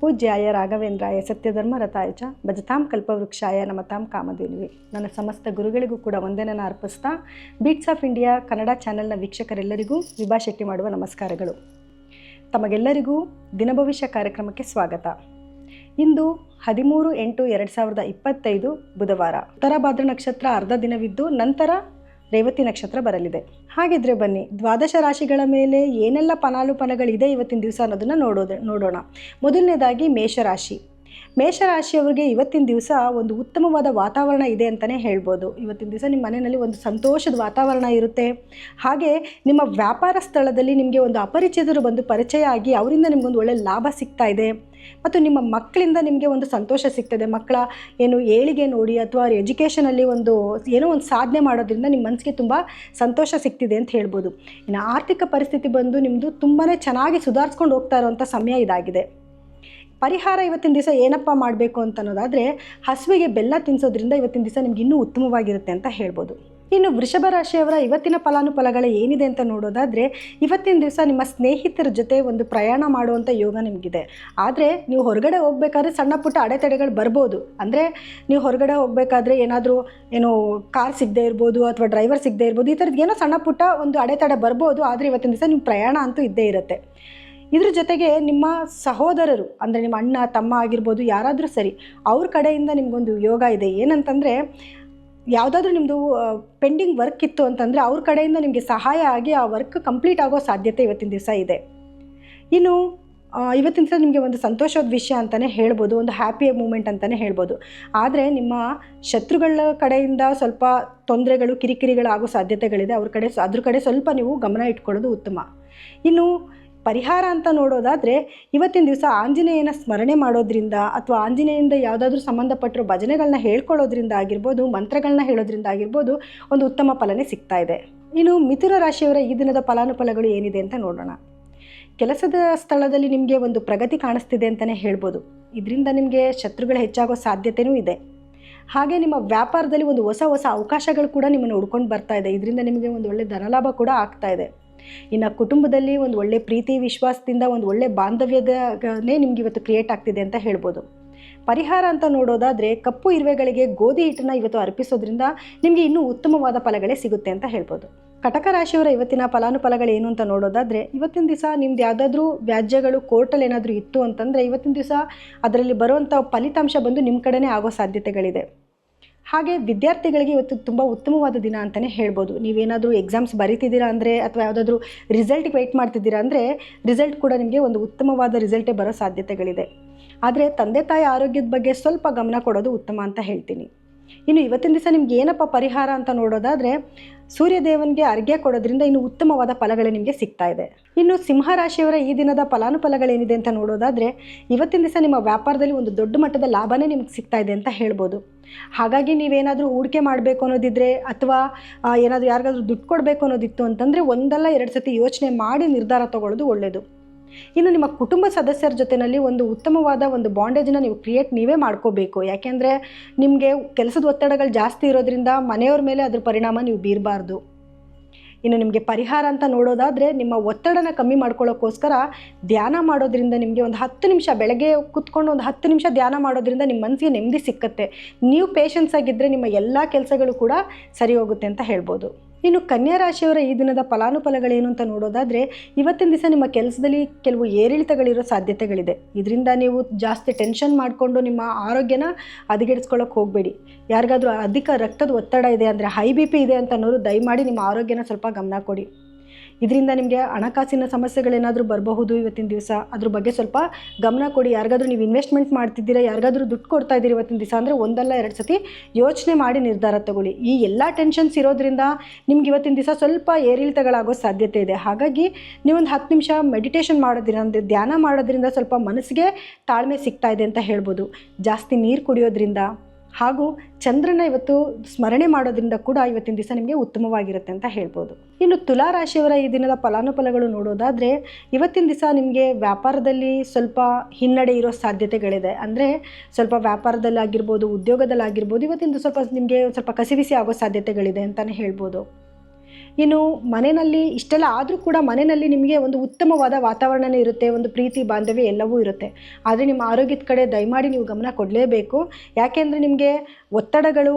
ಪೂಜ್ಯಾಯ ರಾಘವೇಂದ್ರಾಯ ಸತ್ಯಧರ್ಮ ರಥಾಯ ಚ ಭಜತಾಂ ಕಲ್ಪವೃಕ್ಷಾಯ ನಮತಾಂ ಕಾಮಧೇನುವೆ. ನನ್ನ ಸಮಸ್ತ ಗುರುಗಳಿಗೂ ಕೂಡ ವಂದನೆನ ಅರ್ಪಿಸ್ತಾ ಬೀಟ್ಸ್ ಆಫ್ ಇಂಡಿಯಾ ಕನ್ನಡ ಚಾನೆಲ್ನ ವೀಕ್ಷಕರೆಲ್ಲರಿಗೂ ವಿಭಾ ಶೆಟ್ಟಿ ಮಾಡುವ ನಮಸ್ಕಾರಗಳು. ತಮಗೆಲ್ಲರಿಗೂ ದಿನಭವಿಷ್ಯ ಕಾರ್ಯಕ್ರಮಕ್ಕೆ ಸ್ವಾಗತ. ಇಂದು ಹದಿಮೂರು ಎಂಟು ಎರಡು ಸಾವಿರದ ಇಪ್ಪತ್ತೈದು ಬುಧವಾರ. ಉತ್ತರ ಭಾದ್ರ ನಕ್ಷತ್ರ ಅರ್ಧ ದಿನವಿದ್ದು ನಂತರ ರೇವತಿ ನಕ್ಷತ್ರ ಬರಲಿದೆ. ಹಾಗಿದ್ರೆ ಬನ್ನಿ, ದ್ವಾದಶ ರಾಶಿಗಳ ಮೇಲೆ ಏನೆಲ್ಲ ಫಲಾನುಫಲಗಳಿದೆ ಇವತ್ತಿನ ದಿವಸ ಅನ್ನೋದನ್ನು ನೋಡೋದು ನೋಡೋಣ. ಮೊದಲನೇದಾಗಿ ಮೇಷರಾಶಿ. ಮೇಷರಾಶಿಯವರಿಗೆ ಇವತ್ತಿನ ದಿವಸ ಒಂದು ಉತ್ತಮವಾದ ವಾತಾವರಣ ಇದೆ ಅಂತಲೇ ಹೇಳ್ಬೋದು. ಇವತ್ತಿನ ದಿವಸ ನಿಮ್ಮ ಮನೆಯಲ್ಲಿ ಒಂದು ಸಂತೋಷದ ವಾತಾವರಣ ಇರುತ್ತೆ. ಹಾಗೆ ನಿಮ್ಮ ವ್ಯಾಪಾರ ಸ್ಥಳದಲ್ಲಿ ನಿಮಗೆ ಒಂದು ಅಪರಿಚಿತರು ಬಂದು ಪರಿಚಯ ಆಗಿ ಅವರಿಂದ ನಿಮಗೊಂದು ಒಳ್ಳೆಯ ಲಾಭ ಸಿಗ್ತಾ ಇದೆ. ಮತ್ತು ನಿಮ್ಮ ಮಕ್ಕಳಿಂದ ನಿಮಗೆ ಒಂದು ಸಂತೋಷ ಸಿಗ್ತದೆ. ಮಕ್ಕಳ ಏನು ಏಳಿಗೆ ನೋಡಿ ಅಥವಾ ಅವ್ರ ಎಜುಕೇಷನಲ್ಲಿ ಒಂದು ಏನೋ ಒಂದು ಸಾಧನೆ ಮಾಡೋದ್ರಿಂದ ನಿಮ್ಮ ಮನಸ್ಸಿಗೆ ತುಂಬ ಸಂತೋಷ ಸಿಗ್ತಿದೆ ಅಂತ ಹೇಳ್ಬೋದು. ಇನ್ನು ಆರ್ಥಿಕ ಪರಿಸ್ಥಿತಿ ಬಂದು ನಿಮ್ಮದು ತುಂಬಾ ಚೆನ್ನಾಗಿ ಸುಧಾರಿಸ್ಕೊಂಡು ಹೋಗ್ತಾ ಇರೋವಂಥ ಸಮಯ ಇದಾಗಿದೆ. ಪರಿಹಾರ ಇವತ್ತಿನ ದಿವಸ ಏನಪ್ಪ ಮಾಡಬೇಕು ಅಂತ ಅನ್ನೋದಾದರೆ ಹಸುವಿಗೆ ಬೆಲ್ಲ ತಿನ್ನಿಸೋದ್ರಿಂದ ಇವತ್ತಿನ ದಿವಸ ನಿಮ್ಗೆ ಇನ್ನೂ ಉತ್ತಮವಾಗಿರುತ್ತೆ ಅಂತ ಹೇಳ್ಬೋದು. ಇನ್ನು ವೃಷಭ ರಾಶಿಯವರ ಇವತ್ತಿನ ಫಲಾನುಫಲಗಳು ಏನಿದೆ ಅಂತ ನೋಡೋದಾದರೆ ಇವತ್ತಿನ ದಿವಸ ನಿಮ್ಮ ಸ್ನೇಹಿತರ ಜೊತೆ ಒಂದು ಪ್ರಯಾಣ ಮಾಡುವಂಥ ಯೋಗ ನಿಮಗಿದೆ. ಆದರೆ ನೀವು ಹೊರಗಡೆ ಹೋಗಬೇಕಾದ್ರೆ ಸಣ್ಣ ಪುಟ್ಟ ಅಡೆತಡೆಗಳು ಬರ್ಬೋದು. ಅಂದರೆ ನೀವು ಹೊರಗಡೆ ಹೋಗಬೇಕಾದ್ರೆ ಏನಾದರೂ ಏನು ಕಾರ್ ಸಿಗದೆ ಇರ್ಬೋದು ಅಥವಾ ಡ್ರೈವರ್ ಸಿಗದೆ ಇರ್ಬೋದು ಈ ಥರದ್ದು ಏನೋ ಸಣ್ಣ ಪುಟ್ಟ ಒಂದು ಅಡೆತಡೆ ಬರ್ಬೋದು, ಆದರೆ ಇವತ್ತಿನ ದಿವಸ ನಿಮ್ಮ ಪ್ರಯಾಣ ಅಂತೂ ಇದ್ದೇ ಇರುತ್ತೆ. ಇದ್ರ ಜೊತೆಗೆ ನಿಮ್ಮ ಸಹೋದರರು, ಅಂದರೆ ನಿಮ್ಮ ಅಣ್ಣ, ತಮ್ಮ ಆಗಿರ್ಬೋದು ಯಾರಾದರೂ ಸರಿ, ಅವ್ರ ಕಡೆಯಿಂದ ನಿಮಗೊಂದು ಯೋಗ ಇದೆ. ಏನಂತಂದರೆ, ಯಾವುದಾದ್ರೂ ನಿಮ್ಮದು ಪೆಂಡಿಂಗ್ ವರ್ಕ್ ಇತ್ತು ಅಂತಂದರೆ ಅವ್ರ ಕಡೆಯಿಂದ ನಿಮಗೆ ಸಹಾಯ ಆಗಿ ಆ ವರ್ಕ್ ಕಂಪ್ಲೀಟ್ ಆಗೋ ಸಾಧ್ಯತೆ ಇವತ್ತಿನ ದಿವಸ ಇದೆ. ಇನ್ನು ಇವತ್ತಿನ ದಿವಸ ನಿಮಗೆ ಒಂದು ಸಂತೋಷದ ವಿಷಯ ಅಂತಲೇ ಹೇಳ್ಬೋದು, ಒಂದು ಹ್ಯಾಪಿ ಮೂಮೆಂಟ್ ಅಂತಲೇ ಹೇಳ್ಬೋದು. ಆದರೆ ನಿಮ್ಮ ಶತ್ರುಗಳ ಕಡೆಯಿಂದ ಸ್ವಲ್ಪ ತೊಂದರೆಗಳು, ಕಿರಿಕಿರಿಗಳಾಗೋ ಸಾಧ್ಯತೆಗಳಿದೆ. ಅವ್ರ ಕಡೆ ಅದ್ರ ಕಡೆ ಸ್ವಲ್ಪ ನೀವು ಗಮನ ಇಟ್ಕೊಳ್ಳೋದು ಉತ್ತಮ. ಇನ್ನು ಪರಿಹಾರ ಅಂತ ನೋಡೋದಾದರೆ ಇವತ್ತಿನ ದಿವಸ ಆಂಜನೇಯನ ಸ್ಮರಣೆ ಮಾಡೋದ್ರಿಂದ ಅಥವಾ ಆಂಜನೇಯಿಂದ ಯಾವುದಾದ್ರೂ ಸಂಬಂಧಪಟ್ಟಿರೋ ಭಜನೆಗಳನ್ನ ಹೇಳ್ಕೊಳ್ಳೋದ್ರಿಂದ ಆಗಿರ್ಬೋದು ಮಂತ್ರಗಳನ್ನ ಹೇಳೋದ್ರಿಂದ ಆಗಿರ್ಬೋದು ಒಂದು ಉತ್ತಮ ಫಲನೇ ಸಿಗ್ತಾ ಇದೆ. ಇನ್ನು ಮಿಥುನ ರಾಶಿಯವರ ಈ ದಿನದ ಫಲಾನುಫಲಗಳು ಏನಿದೆ ಅಂತ ನೋಡೋಣ. ಕೆಲಸದ ಸ್ಥಳದಲ್ಲಿ ನಿಮಗೆ ಒಂದು ಪ್ರಗತಿ ಕಾಣಿಸ್ತಿದೆ ಅಂತಲೇ ಹೇಳ್ಬೋದು. ಇದರಿಂದ ನಿಮಗೆ ಶತ್ರುಗಳು ಹೆಚ್ಚಾಗೋ ಸಾಧ್ಯತೆಯೂ ಇದೆ. ಹಾಗೆ ನಿಮ್ಮ ವ್ಯಾಪಾರದಲ್ಲಿ ಒಂದು ಹೊಸ ಹೊಸ ಅವಕಾಶಗಳು ಕೂಡ ನಿಮ್ಮನ್ನು ಹುಡ್ಕೊಂಡು ಬರ್ತಾ ಇದೆ. ಇದರಿಂದ ನಿಮಗೆ ಒಂದು ಒಳ್ಳೆ ಧನಲಾಭ ಕೂಡ ಆಗ್ತಾ ಇದೆ. ಇನ್ನು ಕುಟುಂಬದಲ್ಲಿ ಒಂದು ಒಳ್ಳೆ ಪ್ರೀತಿ, ವಿಶ್ವಾಸದಿಂದ ಒಂದು ಒಳ್ಳೆ ಬಾಂಧವ್ಯದನೇ ನಿಮ್ಗೆ ಇವತ್ತು ಕ್ರಿಯೇಟ್ ಆಗ್ತಿದೆ ಅಂತ ಹೇಳ್ಬೋದು. ಪರಿಹಾರ ಅಂತ ನೋಡೋದಾದರೆ ಕಪ್ಪು ಇರುವೆಗಳಿಗೆ ಗೋಧಿ ಹಿಟ್ಟನ್ನು ಇವತ್ತು ಅರ್ಪಿಸೋದ್ರಿಂದ ನಿಮಗೆ ಇನ್ನೂ ಉತ್ತಮವಾದ ಫಲಗಳೇ ಸಿಗುತ್ತೆ ಅಂತ ಹೇಳ್ಬೋದು. ಕಟಕ ರಾಶಿಯವರ ಇವತ್ತಿನ ಫಲಾನುಫಲಗಳು ಏನು ಅಂತ ನೋಡೋದಾದರೆ ಇವತ್ತಿನ ದಿವಸ ನಿಮ್ದು ಯಾವುದಾದ್ರೂ ವ್ಯಾಜ್ಯಗಳು ಕೋರ್ಟಲ್ಲಿ ಏನಾದರೂ ಇತ್ತು ಅಂತಂದರೆ ಇವತ್ತಿನ ದಿವಸ ಅದರಲ್ಲಿ ಬರುವಂಥ ಫಲಿತಾಂಶ ಬಂದು ನಿಮ್ಮ ಕಡೆನೇ ಆಗೋ ಸಾಧ್ಯತೆಗಳಿದೆ. ಹಾಗೆ ವಿದ್ಯಾರ್ಥಿಗಳಿಗೆ ಇವತ್ತು ತುಂಬ ಉತ್ತಮವಾದ ದಿನ ಅಂತಲೇ ಹೇಳ್ಬೋದು. ನೀವೇನಾದರೂ ಎಕ್ಸಾಮ್ಸ್ ಬರೀತಿದ್ದೀರಾ ಅಂದರೆ ಅಥವಾ ಯಾವುದಾದ್ರೂ ರಿಸಲ್ಟ್ಗೆ ವೆಯ್ಟ್ ಮಾಡ್ತಿದ್ದೀರಾ ಅಂದರೆ ರಿಸಲ್ಟ್ ಕೂಡ ನಿಮಗೆ ಒಂದು ಉತ್ತಮವಾದ ರಿಸಲ್ಟೇ ಬರೋ ಸಾಧ್ಯತೆಗಳಿದೆ. ಆದರೆ ತಂದೆ ತಾಯಿ ಆರೋಗ್ಯದ ಬಗ್ಗೆ ಸ್ವಲ್ಪ ಗಮನ ಕೊಡೋದು ಉತ್ತಮ ಅಂತ ಹೇಳ್ತೀನಿ. ಇನ್ನು ಇವತ್ತಿನ ದಿವಸ ನಿಮ್ಗೆ ಏನಪ್ಪ ಪರಿಹಾರ ಅಂತ ನೋಡೋದಾದರೆ ಸೂರ್ಯದೇವನಿಗೆ ಅರ್ಘ್ಯ ಕೊಡೋದ್ರಿಂದ ಇನ್ನು ಉತ್ತಮವಾದ ಫಲಗಳೇ ನಿಮಗೆ ಸಿಗ್ತಾ ಇದೆ. ಇನ್ನು ಸಿಂಹರಾಶಿಯವರ ಈ ದಿನದ ಫಲಾನುಫಲಗಳೇನಿದೆ ಅಂತ ನೋಡೋದಾದರೆ ಇವತ್ತಿನ ದಿವಸ ನಿಮ್ಮ ವ್ಯಾಪಾರದಲ್ಲಿ ಒಂದು ದೊಡ್ಡ ಮಟ್ಟದ ಲಾಭನೇ ನಿಮ್ಗೆ ಸಿಗ್ತಾ ಇದೆ ಅಂತ ಹೇಳ್ಬೋದು. ಹಾಗಾಗಿ ನೀವೇನಾದರೂ ಹೂಡಿಕೆ ಮಾಡಬೇಕು ಅನ್ನೋದಿದ್ರೆ ಅಥವಾ ಏನಾದರೂ ಯಾರಿಗಾದ್ರೂ ದುಡ್ಡು ಕೊಡಬೇಕು ಅನ್ನೋದಿತ್ತು ಅಂತಂದರೆ ಒಂದಲ್ಲ ಎರಡು ಸತಿ ಯೋಚನೆ ಮಾಡಿ ನಿರ್ಧಾರ ತಗೊಳ್ಳೋದು ಒಳ್ಳೆಯದು ಇನ್ನು ನಿಮ್ಮ ಕುಟುಂಬ ಸದಸ್ಯರ ಜೊತೆಯಲ್ಲಿ ಒಂದು ಉತ್ತಮವಾದ ಒಂದು ಬಾಂಡೇಜನ್ನು ನೀವು ಕ್ರಿಯೇಟ್ ನೀವೇ ಮಾಡ್ಕೋಬೇಕು. ಯಾಕೆಂದರೆ ನಿಮಗೆ ಕೆಲಸದ ಒತ್ತಡಗಳು ಜಾಸ್ತಿ ಇರೋದ್ರಿಂದ ಮನೆಯವ್ರ ಮೇಲೆ ಅದ್ರ ಪರಿಣಾಮ ನೀವು ಬೀರಬಾರ್ದು. ಇನ್ನು ನಿಮಗೆ ಪರಿಹಾರ ಅಂತ ನೋಡೋದಾದರೆ ನಿಮ್ಮ ಒತ್ತಡನ ಕಮ್ಮಿ ಮಾಡ್ಕೊಳ್ಳೋಕ್ಕೋಸ್ಕರ ಧ್ಯಾನ ಮಾಡೋದ್ರಿಂದ ನಿಮಗೆ ಒಂದು ಹತ್ತು ನಿಮಿಷ ಬೆಳಗ್ಗೆ ಕುತ್ಕೊಂಡು ಒಂದು ಹತ್ತು ನಿಮಿಷ ಧ್ಯಾನ ಮಾಡೋದ್ರಿಂದ ನಿಮ್ಮ ಮನಸ್ಸಿಗೆ ನೆಮ್ಮದಿ ಸಿಕ್ಕತ್ತೆ. ನೀವು ಪೇಷನ್ಸ್ ಆಗಿದ್ದರೆ ನಿಮ್ಮ ಎಲ್ಲ ಕೆಲಸಗಳು ಕೂಡ ಸರಿ ಹೋಗುತ್ತೆ ಅಂತ ಹೇಳ್ಬೋದು. ಇನ್ನು ಕನ್ಯಾ ರಾಶಿಯವರ ಈ ದಿನದ ಫಲಾನುಫಲಗಳೇನು ಅಂತ ನೋಡೋದಾದರೆ, ಇವತ್ತಿನ ದಿವಸ ನಿಮ್ಮ ಕೆಲಸದಲ್ಲಿ ಕೆಲವು ಏರಿಳಿತಗಳಿರೋ ಸಾಧ್ಯತೆಗಳಿದೆ. ಇದರಿಂದ ನೀವು ಜಾಸ್ತಿ ಟೆನ್ಷನ್ ಮಾಡಿಕೊಂಡು ನಿಮ್ಮ ಆರೋಗ್ಯನ ಹದಗೆಡಿಸ್ಕೊಳ್ಳೋಕೆ ಹೋಗಬೇಡಿ. ಯಾರಿಗಾದರೂ ಅಧಿಕ ರಕ್ತದ ಒತ್ತಡ ಇದೆ ಅಂದರೆ ಹೈ ಬಿ ಪಿ ಇದೆ ಅಂತ ಅನ್ನೋರು ದಯಮಾಡಿ ನಿಮ್ಮ ಆರೋಗ್ಯನ ಸ್ವಲ್ಪ ಗಮನ ಕೊಡಿ. ಇದರಿಂದ ನಿಮಗೆ ಹಣಕಾಸಿನ ಸಮಸ್ಯೆಗಳೇನಾದರೂ ಬರಬಹುದು ಇವತ್ತಿನ ದಿವಸ? ಅದ್ರ ಬಗ್ಗೆ ಸ್ವಲ್ಪ ಗಮನ ಕೊಡಿ. ಯಾರಿಗಾದರೂ ನೀವು ಇನ್ವೆಸ್ಟ್ಮೆಂಟ್ ಮಾಡ್ತಿದ್ದೀರಾ, ಯಾರಿಗಾದರೂ ದುಡ್ಡು ಕೊಡ್ತಾ ಇದ್ದೀರಿ ಇವತ್ತಿನ ದಿವಸ ಅಂದರೆ ಒಂದಲ್ಲ ಎರಡು ಸತಿ ಯೋಚನೆ ಮಾಡಿ ನಿರ್ಧಾರ ತಗೊಳ್ಳಿ. ಈ ಎಲ್ಲ ಟೆನ್ಷನ್ಸ್ ಇರೋದ್ರಿಂದ ನಿಮ್ಗೆ ಇವತ್ತಿನ ದಿವಸ ಸ್ವಲ್ಪ ಏರಿಳಿತಗಳಾಗೋ ಸಾಧ್ಯತೆ ಇದೆ. ಹಾಗಾಗಿ ನೀವೊಂದು ಹತ್ತು ನಿಮಿಷ ಮೆಡಿಟೇಷನ್ ಮಾಡೋದ್ರಿಂದ ಅಂದರೆ ಧ್ಯಾನ ಮಾಡೋದ್ರಿಂದ ಸ್ವಲ್ಪ ಮನಸ್ಸಿಗೆ ತಾಳ್ಮೆ ಸಿಗ್ತಾ ಇದೆ ಅಂತ ಹೇಳ್ಬೋದು. ಜಾಸ್ತಿ ನೀರು ಕುಡಿಯೋದ್ರಿಂದ ಹಾಗೂ ಚಂದ್ರನ ಇವತ್ತು ಸ್ಮರಣೆ ಮಾಡೋದ್ರಿಂದ ಕೂಡ ಇವತ್ತಿನ ದಿವಸ ನಿಮಗೆ ಉತ್ತಮವಾಗಿರುತ್ತೆ ಅಂತ ಹೇಳ್ಬೋದು. ಇನ್ನು ತುಲಾ ರಾಶಿಯವರ ಈ ದಿನದ ಫಲಾನುಫಲಗಳು ನೋಡೋದಾದರೆ, ಇವತ್ತಿನ ದಿವಸ ನಿಮಗೆ ವ್ಯಾಪಾರದಲ್ಲಿ ಸ್ವಲ್ಪ ಹಿನ್ನಡೆ ಇರೋ ಸಾಧ್ಯತೆಗಳಿದೆ. ಅಂದರೆ ಸ್ವಲ್ಪ ವ್ಯಾಪಾರದಲ್ಲಾಗಿರ್ಬೋದು, ಉದ್ಯೋಗದಲ್ಲಾಗಿರ್ಬೋದು ಇವತ್ತಿನ ಸ್ವಲ್ಪ ನಿಮಗೆ ಸ್ವಲ್ಪ ಕಸಿವಿಸಿ ಆಗೋ ಸಾಧ್ಯತೆಗಳಿದೆ ಅಂತಲೇ ಹೇಳ್ಬೋದು. ಇನ್ನು ಮನೆಯಲ್ಲಿ ಇಷ್ಟೆಲ್ಲ ಆದರೂ ಕೂಡ ಮನೆಯಲ್ಲಿ ನಿಮಗೆ ಒಂದು ಉತ್ತಮವಾದ ವಾತಾವರಣನೇ ಇರುತ್ತೆ, ಒಂದು ಪ್ರೀತಿ, ಬಾಂಧವ್ಯ ಎಲ್ಲವೂ ಇರುತ್ತೆ. ಆದರೆ ನಿಮ್ಮ ಆರೋಗ್ಯದ ಕಡೆ ದಯಮಾಡಿ ನೀವು ಗಮನ ಕೊಡಲೇಬೇಕು. ಯಾಕೆಂದರೆ ನಿಮಗೆ ಒತ್ತಡಗಳು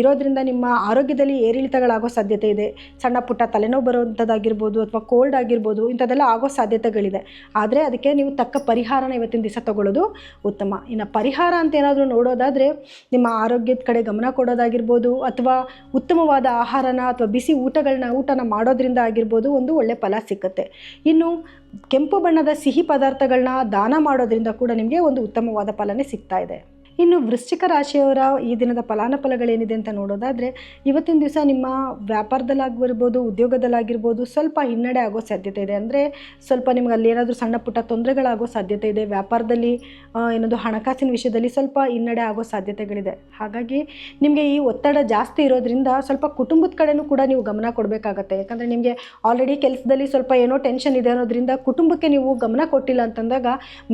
ಇರೋದ್ರಿಂದ ನಿಮ್ಮ ಆರೋಗ್ಯದಲ್ಲಿ ಏರಿಳಿತಗಳಾಗೋ ಸಾಧ್ಯತೆ ಇದೆ. ಸಣ್ಣ ಪುಟ್ಟ ತಲೆನೋವು ಬರುವಂಥದ್ದಾಗಿರ್ಬೋದು ಅಥವಾ ಕೋಲ್ಡ್ ಆಗಿರ್ಬೋದು, ಇಂಥದ್ದೆಲ್ಲ ಆಗೋ ಸಾಧ್ಯತೆಗಳಿದೆ. ಆದರೆ ಅದಕ್ಕೆ ನೀವು ತಕ್ಕ ಪರಿಹಾರನ ಇವತ್ತಿನ ದಿವಸ ತಗೊಳ್ಳೋದು ಉತ್ತಮ. ಇನ್ನು ಪರಿಹಾರ ಅಂತ ಏನಾದರೂ ನೋಡೋದಾದರೆ ನಿಮ್ಮ ಆರೋಗ್ಯದ ಕಡೆ ಗಮನ ಕೊಡೋದಾಗಿರ್ಬೋದು ಅಥವಾ ಉತ್ತಮವಾದ ಆಹಾರನ ಅಥವಾ ಬಿಸಿ ಊಟಗಳನ್ನ, ಊಟನ ಮಾಡೋದ್ರಿಂದ ಆಗಿರ್ಬೋದು ಒಂದು ಒಳ್ಳೆ ಫಲ ಸಿಕ್ಕುತ್ತೆ. ಇನ್ನು ಕೆಂಪು ಬಣ್ಣದ ಸಿಹಿ ಪದಾರ್ಥಗಳನ್ನ ದಾನ ಮಾಡೋದ್ರಿಂದ ಕೂಡ ನಿಮಗೆ ಒಂದು ಉತ್ತಮವಾದ ಫಲನೇ ಸಿಗ್ತಾ ಇದೆ. ಇನ್ನು ವೃಶ್ಚಿಕ ರಾಶಿಯವರ ಈ ದಿನದ ಫಲಾನುಫಲಗಳೇನಿದೆ ಅಂತ ನೋಡೋದಾದರೆ, ಇವತ್ತಿನ ದಿವಸ ನಿಮ್ಮ ವ್ಯಾಪಾರದಲ್ಲಾಗಿರ್ಬೋದು, ಉದ್ಯೋಗದಲ್ಲಾಗಿರ್ಬೋದು ಸ್ವಲ್ಪ ಹಿನ್ನಡೆ ಆಗೋ ಸಾಧ್ಯತೆ ಇದೆ. ಅಂದರೆ ಸ್ವಲ್ಪ ನಿಮ್ಗೆ ಅಲ್ಲಿ ಏನಾದರೂ ಸಣ್ಣ ಪುಟ್ಟ ತೊಂದರೆಗಳಾಗೋ ಸಾಧ್ಯತೆ ಇದೆ. ವ್ಯಾಪಾರದಲ್ಲಿ ಏನೊಂದು ಹಣಕಾಸಿನ ವಿಷಯದಲ್ಲಿ ಸ್ವಲ್ಪ ಹಿನ್ನಡೆ ಆಗೋ ಸಾಧ್ಯತೆಗಳಿದೆ. ಹಾಗಾಗಿ ನಿಮಗೆ ಈ ಒತ್ತಡ ಜಾಸ್ತಿ ಇರೋದ್ರಿಂದ ಸ್ವಲ್ಪ ಕುಟುಂಬದ ಕಡೆನೂ ಕೂಡ ನೀವು ಗಮನ ಕೊಡಬೇಕಾಗತ್ತೆ. ಯಾಕಂದರೆ ನಿಮಗೆ ಆಲ್ರೆಡಿ ಕೆಲಸದಲ್ಲಿ ಸ್ವಲ್ಪ ಏನೋ ಟೆನ್ಷನ್ ಇದೆ ಅನ್ನೋದ್ರಿಂದ ಕುಟುಂಬಕ್ಕೆ ನೀವು ಗಮನ ಕೊಟ್ಟಿಲ್ಲ ಅಂತಂದಾಗ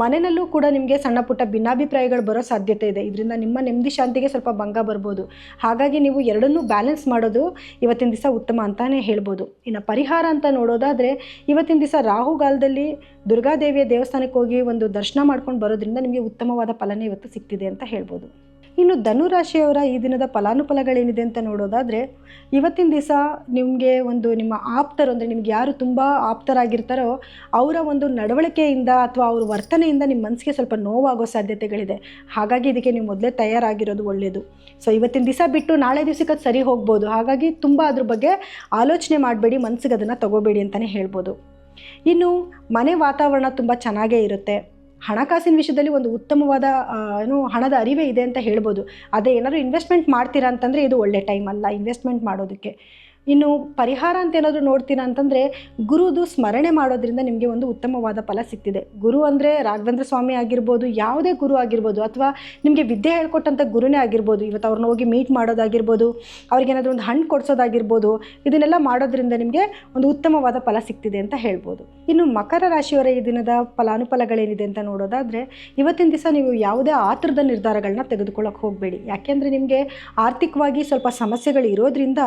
ಮನೆಯಲ್ಲೂ ಕೂಡ ನಿಮಗೆ ಸಣ್ಣ ಪುಟ್ಟ ಭಿನ್ನಾಭಿಪ್ರಾಯಗಳು ಬರೋ ಸಾಧ್ಯತೆ ಇದೆ. ಇದರಿಂದ ನಿಮ್ಮ ನೆಮ್ಮದಿ ಶಾಂತಿಗೆ ಸ್ವಲ್ಪ ಭಂಗ ಬರ್ಬೋದು. ಹಾಗಾಗಿ ನೀವು ಎರಡನ್ನೂ ಬ್ಯಾಲೆನ್ಸ್ ಮಾಡೋದು ಇವತ್ತಿನ ದಿವಸ ಉತ್ತಮ ಅಂತಲೇ ಹೇಳ್ಬೋದು. ಇನ್ನು ಪರಿಹಾರ ಅಂತ ನೋಡೋದಾದರೆ, ಇವತ್ತಿನ ದಿವಸ ರಾಹುಗಾಲದಲ್ಲಿ ದುರ್ಗಾದೇವಿಯ ದೇವಸ್ಥಾನಕ್ಕೆ ಹೋಗಿ ಒಂದು ದರ್ಶನ ಮಾಡ್ಕೊಂಡು ಬರೋದ್ರಿಂದ ನಿಮಗೆ ಉತ್ತಮವಾದ ಫಲನೇ ಇವತ್ತು ಸಿಗ್ತಿದೆ ಅಂತ ಹೇಳ್ಬೋದು. ಇನ್ನು ಧನುರಾಶಿಯವರ ಈ ದಿನದ ಫಲಾನುಫಲಗಳೇನಿದೆ ಅಂತ ನೋಡೋದಾದರೆ, ಇವತ್ತಿನ ದಿವಸ ನಿಮಗೆ ಒಂದು ನಿಮ್ಮ ಆಪ್ತರು ಅಂದರೆ ನಿಮ್ಗೆ ಯಾರು ತುಂಬ ಆಪ್ತರಾಗಿರ್ತಾರೋ, ಅವರ ಒಂದು ನಡವಳಿಕೆಯಿಂದ ಅಥವಾ ಅವ್ರ ವರ್ತನೆಯಿಂದ ನಿಮ್ಮ ಮನಸ್ಸಿಗೆ ಸ್ವಲ್ಪ ನೋವಾಗೋ ಸಾಧ್ಯತೆಗಳಿದೆ. ಹಾಗಾಗಿ ಇದಕ್ಕೆ ನೀವು ಮೊದಲೇ ತಯಾರಾಗಿರೋದು ಒಳ್ಳೆಯದು ಸೊ ಇವತ್ತಿನ ದಿವಸ ಬಿಟ್ಟು ನಾಳೆ ದಿವಸಕ್ಕೆ ಅದು ಸರಿ ಹೋಗ್ಬೋದು. ಹಾಗಾಗಿ ತುಂಬ ಅದ್ರ ಬಗ್ಗೆ ಆಲೋಚನೆ ಮಾಡಬೇಡಿ, ಮನಸ್ಸಿಗೆ ಅದನ್ನು ತಗೋಬೇಡಿ ಅಂತಲೇ ಹೇಳ್ಬೋದು. ಇನ್ನು ಮನೆ ವಾತಾವರಣ ತುಂಬ ಚೆನ್ನಾಗೇ ಇರುತ್ತೆ. ಹಣಕಾಸಿನ ವಿಷಯದಲ್ಲಿ ಒಂದು ಉತ್ತಮವಾದ ಏನು ಹಣದ ಅರಿವೇ ಇದೆ ಅಂತ ಹೇಳ್ಬೋದು. ಅದೇ ಏನಾದರೂ ಇನ್ವೆಸ್ಟ್ಮೆಂಟ್ ಮಾಡ್ತೀರಾ ಅಂತಂದರೆ ಇದು ಒಳ್ಳೆ ಟೈಮ್ ಅಲ್ಲ ಇನ್ವೆಸ್ಟ್ಮೆಂಟ್ ಮಾಡೋದಕ್ಕೆ. ಇನ್ನು ಪರಿಹಾರ ಅಂತ ಏನಾದರೂ ನೋಡ್ತೀರಾ ಅಂತಂದರೆ ಗುರುದು ಸ್ಮರಣೆ ಮಾಡೋದ್ರಿಂದ ನಿಮಗೆ ಒಂದು ಉತ್ತಮವಾದ ಫಲ ಸಿಗ್ತಿದೆ ಗುರು ಅಂದರೆ ರಾಘವೇಂದ್ರ ಸ್ವಾಮಿ ಆಗಿರ್ಬೋದು, ಯಾವುದೇ ಗುರು ಆಗಿರ್ಬೋದು, ಅಥವಾ ನಿಮಗೆ ವಿದ್ಯೆ ಹೇಳ್ಕೊಟ್ಟಂಥ ಗುರುನೇ ಆಗಿರ್ಬೋದು, ಇವತ್ತು ಅವ್ರನ್ನ ಹೋಗಿ ಮೀಟ್ ಮಾಡೋದಾಗಿರ್ಬೋದು ಅವ್ರಿಗೇನಾದರೂ ಒಂದು ಹಣ್ಣು ಕೊಡಿಸೋದಾಗಿರ್ಬೋದು, ಇದನ್ನೆಲ್ಲ ಮಾಡೋದ್ರಿಂದ ನಿಮಗೆ ಒಂದು ಉತ್ತಮವಾದ ಫಲ ಸಿಗ್ತಿದೆ ಅಂತ ಹೇಳ್ಬೋದು. ಇನ್ನು ಮಕರ ರಾಶಿಯವರ ಈ ದಿನದ ಫಲಾನುಫಲಗಳೇನಿದೆ ಅಂತ ನೋಡೋದಾದರೆ, ಇವತ್ತಿನ ದಿವಸ ನೀವು ಯಾವುದೇ ಆತುರದ ನಿರ್ಧಾರಗಳನ್ನ ತೆಗೆದುಕೊಳ್ಳೋಕೆ ಹೋಗಬೇಡಿ. ಯಾಕೆಂದರೆ ನಿಮಗೆ ಆರ್ಥಿಕವಾಗಿ ಸ್ವಲ್ಪ ಸಮಸ್ಯೆಗಳು ಇರೋದ್ರಿಂದ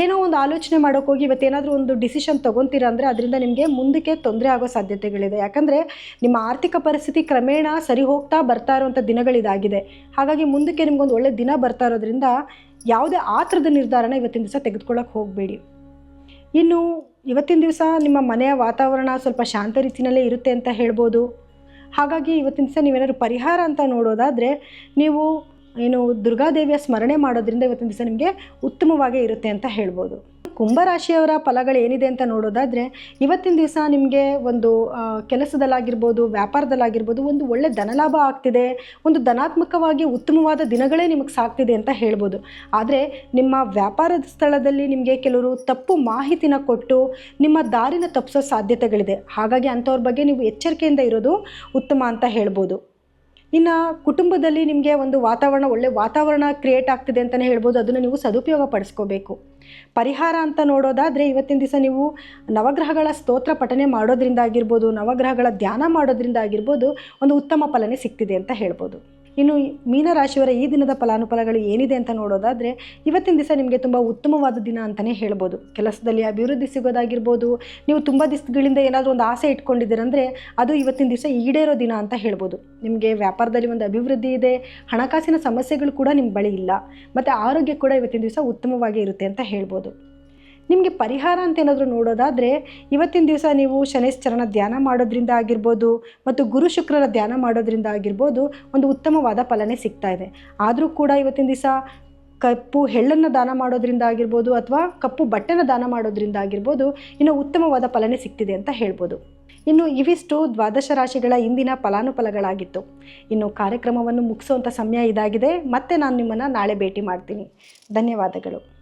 ಏನೋ ಒಂದು ಆಲೋಚನೆ ಮಾಡೋಕೆ ಹೋಗಿ ಇವತ್ತೇನಾದರೂ ಒಂದು ಡಿಸಿಷನ್ ತೊಗೊತೀರಾ ಅಂದರೆ ಅದರಿಂದ ನಿಮಗೆ ಮುಂದಕ್ಕೆ ತೊಂದರೆ ಆಗೋ ಸಾಧ್ಯತೆಗಳಿದೆ. ಯಾಕಂದರೆ ನಿಮ್ಮ ಆರ್ಥಿಕ ಪರಿಸ್ಥಿತಿ ಕ್ರಮೇಣ ಸರಿ ಹೋಗ್ತಾ ಬರ್ತಾ ಇರೋವಂಥ ದಿನಗಳಿದಾಗಿದೆ. ಹಾಗಾಗಿ ಮುಂದಕ್ಕೆ ನಿಮಗೊಂದು ಒಳ್ಳೆ ದಿನ ಬರ್ತಾ ಇರೋದ್ರಿಂದ ಯಾವುದೇ ಆತುರದ ನಿರ್ಧಾರನ ಇವತ್ತಿನ ದಿವಸ ತೆಗೆದುಕೊಳ್ಳೋಕೆ ಹೋಗಬೇಡಿ. ಇನ್ನು ಇವತ್ತಿನ ದಿವಸ ನಿಮ್ಮ ಮನೆಯ ವಾತಾವರಣ ಸ್ವಲ್ಪ ಶಾಂತ ರೀತಿಯಲ್ಲೇ ಇರುತ್ತೆ ಅಂತ ಹೇಳ್ಬೋದು. ಹಾಗಾಗಿ ಇವತ್ತಿನ ದಿವಸ ನೀವೇನಾದ್ರು ಪರಿಹಾರ ಅಂತ ನೋಡೋದಾದರೆ ನೀವು ಏನು ದುರ್ಗಾದೇವಿಯ ಸ್ಮರಣೆ ಮಾಡೋದ್ರಿಂದ ಇವತ್ತಿನ ದಿವಸ ನಿಮಗೆ ಉತ್ತಮವಾಗೇ ಇರುತ್ತೆ ಅಂತ ಹೇಳ್ಬೋದು. ಕುಂಭರಾಶಿಯವರ ಫಲಗಳು ಏನಿದೆ ಅಂತ ನೋಡೋದಾದರೆ, ಇವತ್ತಿನ ದಿವಸ ನಿಮಗೆ ಒಂದು ಕೆಲಸದಲ್ಲಾಗಿರ್ಬೋದು, ವ್ಯಾಪಾರದಲ್ಲಾಗಿರ್ಬೋದು ಒಂದು ಒಳ್ಳೆ ಧನಲಾಭ ಆಗ್ತಿದೆ, ಒಂದು ಧನಾತ್ಮಕವಾಗಿ ಉತ್ತಮವಾದ ದಿನಗಳೇ ನಿಮಗೆ ಸಾಕ್ತಿದೆ ಅಂತ ಹೇಳ್ಬೋದು. ಆದರೆ ನಿಮ್ಮ ವ್ಯಾಪಾರದ ಸ್ಥಳದಲ್ಲಿ ನಿಮಗೆ ಕೆಲವರು ತಪ್ಪು ಮಾಹಿತಿನ ಕೊಟ್ಟು ನಿಮ್ಮ ದಾರಿನ ತಪ್ಪಿಸೋ ಸಾಧ್ಯತೆಗಳಿದೆ. ಹಾಗಾಗಿ ಅಂಥವ್ರ ಬಗ್ಗೆ ನೀವು ಎಚ್ಚರಿಕೆಯಿಂದ ಇರೋದು ಉತ್ತಮ ಅಂತ ಹೇಳ್ಬೋದು. ಇನ್ನು ಕುಟುಂಬದಲ್ಲಿ ನಿಮಗೆ ಒಂದು ವಾತಾವರಣ, ಒಳ್ಳೆ ವಾತಾವರಣ ಕ್ರಿಯೇಟ್ ಆಗ್ತಿದೆ ಅಂತಲೇ ಹೇಳ್ಬೋದು. ಅದನ್ನು ನೀವು ಸದುಪಯೋಗ ಪಡಿಸ್ಕೋಬೇಕು. ಪರಿಹಾರ ಅಂತ ನೋಡೋದಾದರೆ ಇವತ್ತಿನ ದಿವಸ ನೀವು ನವಗ್ರಹಗಳ ಸ್ತೋತ್ರ ಪಠನೆ ಮಾಡೋದ್ರಿಂದ ಆಗಿರ್ಬೋದು, ನವಗ್ರಹಗಳ ಧ್ಯಾನ ಮಾಡೋದ್ರಿಂದ ಆಗಿರ್ಬೋದು, ಒಂದು ಉತ್ತಮ ಫಲನೇ ಸಿಗ್ತಿದೆ ಅಂತ ಹೇಳ್ಬೋದು. ಇನ್ನು ಮೀನರಾಶಿಯವರ ಈ ದಿನದ ಫಲಾನುಫಲಗಳು ಏನಿದೆ ಅಂತ ನೋಡೋದಾದರೆ, ಇವತ್ತಿನ ದಿವಸ ನಿಮಗೆ ತುಂಬ ಉತ್ತಮವಾದ ದಿನ ಅಂತಲೇ ಹೇಳ್ಬೋದು. ಕೆಲಸದಲ್ಲಿ ಅಭಿವೃದ್ಧಿ ಸಿಗೋದಾಗಿರ್ಬೋದು, ನೀವು ತುಂಬ ದಿವಸಗಳಿಂದ ಏನಾದರೂ ಒಂದು ಆಸೆ ಇಟ್ಕೊಂಡಿದ್ದೀರಂದರೆ, ಅದು ಇವತ್ತಿನ ದಿವಸ ಈಡೇರೋ ದಿನ ಅಂತ ಹೇಳ್ಬೋದು. ನಿಮಗೆ ವ್ಯಾಪಾರದಲ್ಲಿ ಒಂದು ಅಭಿವೃದ್ಧಿ ಇದೆ, ಹಣಕಾಸಿನ ಸಮಸ್ಯೆಗಳು ಕೂಡ ನಿಮ್ಮ ಬಳಿ ಇಲ್ಲ, ಮತ್ತು ಆರೋಗ್ಯ ಕೂಡ ಇವತ್ತಿನ ದಿವಸ ಉತ್ತಮವಾಗಿ ಇರುತ್ತೆ ಅಂತ ಹೇಳ್ಬೋದು. ನಿಮಗೆ ಪರಿಹಾರ ಅಂತ ಏನಾದರೂ ನೋಡೋದಾದರೆ, ಇವತ್ತಿನ ದಿವಸ ನೀವು ಶನೈಶ್ಚರನ ಧ್ಯಾನ ಮಾಡೋದ್ರಿಂದ ಆಗಿರ್ಬೋದು ಮತ್ತು ಗುರು ಶುಕ್ರರ ಧ್ಯಾನ ಮಾಡೋದ್ರಿಂದ ಆಗಿರ್ಬೋದು ಒಂದು ಉತ್ತಮವಾದ ಫಲನೇ ಸಿಗ್ತಾ ಇದೆ. ಆದರೂ ಕೂಡ ಇವತ್ತಿನ ದಿವಸ ಕಪ್ಪು ಎಳ್ಳನ್ನು ದಾನ ಮಾಡೋದ್ರಿಂದ ಆಗಿರ್ಬೋದು ಅಥವಾ ಕಪ್ಪು ಬಟ್ಟೆನ ದಾನ ಮಾಡೋದ್ರಿಂದ ಆಗಿರ್ಬೋದು ಇನ್ನು ಉತ್ತಮವಾದ ಫಲನೇ ಸಿಗ್ತಿದೆ ಅಂತ ಹೇಳ್ಬೋದು. ಇನ್ನು ಇವಿಷ್ಟು ದ್ವಾದಶ ರಾಶಿಗಳ ಇಂದಿನ ಫಲಾನುಫಲಗಳಾಗಿತ್ತು. ಇನ್ನು ಕಾರ್ಯಕ್ರಮವನ್ನು ಮುಗಿಸುವಂಥ ಸಮಯ ಇದಾಗಿದೆ. ಮತ್ತೆ ನಾನು ನಿಮ್ಮನ್ನು ನಾಳೆ ಭೇಟಿ ಮಾಡ್ತೀನಿ. ಧನ್ಯವಾದಗಳು.